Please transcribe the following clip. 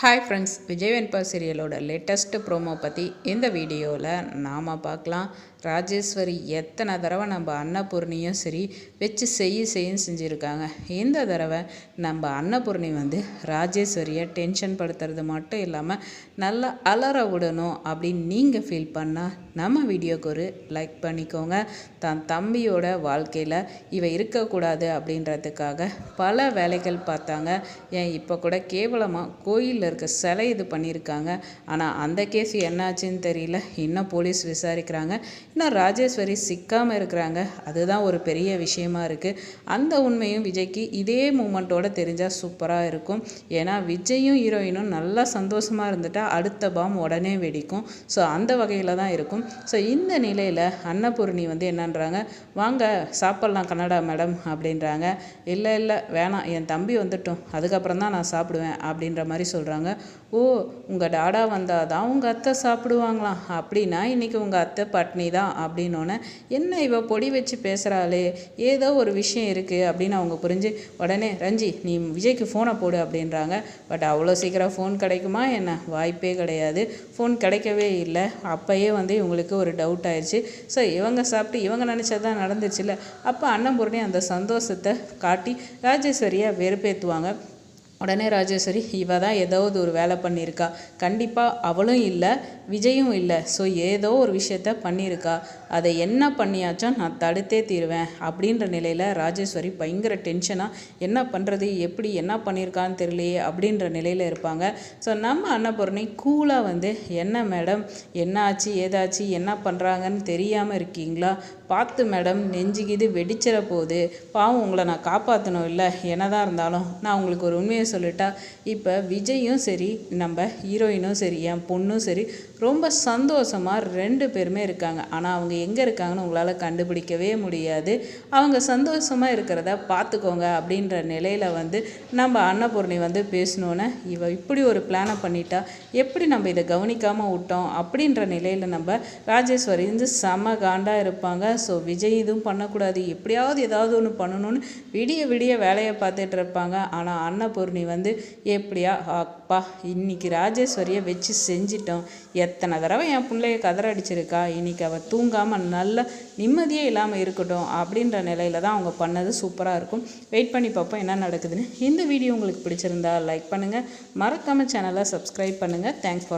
Hi friends Vijay Venba சீரியலோட latest promo பற்றி இந்த வீடியோவில் நாம் பார்க்கலாம். ராஜேஸ்வரி எத்தனை தடவை நம்ம அன்னபூர்ணியும் சரி வச்சு செய்ய செய்யும் செஞ்சுருக்காங்க. இந்த தடவை நம்ம அன்னபூர்ணி வந்து ராஜேஸ்வரியை டென்ஷன் படுத்துறது மட்டும் இல்லாமல் நல்லா அலற விடணும் அப்படின்னு நீங்கள் ஃபீல் பண்ணால் நம்ம வீடியோக்கு ஒரு லைக் பண்ணிக்கோங்க. தன் தம்பியோட வாழ்க்கையில் இவ இருக்கக்கூடாது அப்படின்றதுக்காக பல வேலைகள் பார்த்தாங்க. ஏன் இப்போ கூட கேவலமாக கோயிலில் இருக்க சிலை இது பண்ணியிருக்காங்க. ஆனால் அந்த கேஸ் என்னாச்சுன்னு தெரியல. இன்னும் போலீஸ் விசாரிக்கிறாங்க. இன்னும் ராஜேஸ்வரி சிக்காமல் இருக்கிறாங்க. அதுதான் ஒரு பெரிய விஷயமா இருக்குது அந்த உண்மையும் விஜய்க்கு இதே மூமெண்ட்டோடு தெரிஞ்சால் சூப்பராக இருக்கும். ஏன்னா விஜயும் ஹீரோயினும் நல்லா சந்தோஷமாக இருந்துட்டால் அடுத்த பாம் உடனே வெடிக்கும். ஸோ அந்த வகையில் தான் இருக்கும். ஸோ இந்த நிலையில் அன்னபூர்ணி வந்து என்னன்றாங்க? வாங்க சாப்பிட்லாம் கன்னடா மேடம் அப்படின்றாங்க. இல்லை இல்லை வேணாம். என் தம்பி வந்துட்டோம். அதுக்கப்புறம் தான் நான் சாப்பிடுவேன் அப்படின்ற மாதிரி சொல்கிறாங்க ஓ உங்கள் டாடா வந்தால் தான் உங்கள் அத்தை சாப்பிடுவாங்களாம். அப்படின்னா இன்றைக்கி உங்கள் அத்தை பட்னி தான். அப்படின்னோடனே என்ன இவ பொடி வச்சு பேசுகிறாளே ஏதோ ஒரு விஷயம் இருக்குது அப்படின்னு அவங்க புரிஞ்சு உடனே ரஞ்சி நீ விஜய்க்கு ஃபோனை போடு அப்படின்றாங்க. பட் அவ்வளோ சீக்கிரம் ஃபோன் கிடைக்குமா என்ன? வாய்ப்பே கிடையாது. ஃபோன் கிடைக்கவே இல்லை. அப்போயே வந்து இவங்களுக்கு ஒரு டவுட் ஆயிடுச்சு. ஸோ இவங்க சாப்பிட்டு இவங்க நினச்சது தான் நடந்துச்சுல்ல? அப்போ அன்னபூர்ணி அந்த சந்தோஷத்தை காட்டி ராஜேஸ்வரியை வெறுப்பேற்றுவாங்க உடனே ராஜேஸ்வரி இவ தான் ஏதாவது ஒரு வேலை பண்ணியிருக்கா. கண்டிப்பாக அவளும் இல்லை விஜயும் இல்லை. ஸோ ஏதோ ஒரு விஷயத்த பண்ணியிருக்கா. அதை என்ன பண்ணியாச்சும் நான் தடுத்தே தீருவேன். அப்படின்ற நிலையில் ராஜேஸ்வரி பயங்கர டென்ஷனாக என்ன பண்ணுறது எப்படி? என்ன பண்ணியிருக்கான்னு தெரியலையே. அப்படின்ற நிலையில் இருப்பாங்க. ஸோ நம்ம அன்னபூர்ணி கூலாக வந்து என்ன மேடம்? என்ன ஆச்சு? ஏதாச்சு? என்ன பண்ணுறாங்கன்னு தெரியாமல் இருக்கீங்களா? பார்த்து மேடம் நெஞ்சுக்கிது வெடிச்சிட போகுது பாவம் உங்களை நான் காப்பாற்றணும் இல்லை. என்னதான் இருந்தாலும் நான் உங்களுக்கு ஒரு உண்மையை சொல்லிட்டா இப்போ விஜயும் சரி நம்ம ஹீரோயினும் சரி என் பொண்ணும் சரி ரொம்ப சந்தோஷமாக ரெண்டு பேருமே இருக்காங்க. ஆனால் அவங்க எங்கே இருக்காங்கன்னு உங்களால் கண்டுபிடிக்கவே முடியாது. அவங்க சந்தோஷமாக இருக்கிறத பார்த்துக்கோங்க அப்படின்ற நிலையில் வந்து நம்ம அன்னபூர்ணி வந்து பேசணுன்னு இவ இப்படி ஒரு பிளானை பண்ணிட்டா எப்படி நம்ம இதை கவனிக்காமல் விட்டோம்? அப்படின்ற நிலையில் நம்ம ராஜேஸ்வரி வந்து செம காண்டாக இருப்பாங்க. ஸோ விஜய் இதுவும் பண்ணக்கூடாது. எப்படியாவது ஏதாவது ஒன்று பண்ணணும்னு விடிய விடிய வேலையை பார்த்துட்டு இருப்பாங்க. ஆனால் அன்னபூர்ணி வந்து எப்படியா? அப்பா இன்னைக்கு ராஜேஸ்வரியை வச்சு செஞ்சிட்டோம். எத்தனை தடவை என் பிள்ளைய கதற அடிச்சிருக்கா இன்னைக்கு அவள் தூங்காமல் நல்ல நிம்மதியே இல்லாமல் இருக்கட்டும் அப்படின்ற நிலையில தான் அவங்க பண்ணது சூப்பராக இருக்கும். வெயிட் பண்ணி பார்ப்போம் என்ன நடக்குதுன்னு. இந்த வீடியோ உங்களுக்கு பிடிச்சிருந்தா லைக் பண்ணுங்கள் மறக்காமல் சேனலை சப்ஸ்கிரைப் பண்ணுங்கள் தேங்க்ஸ் ஃபார்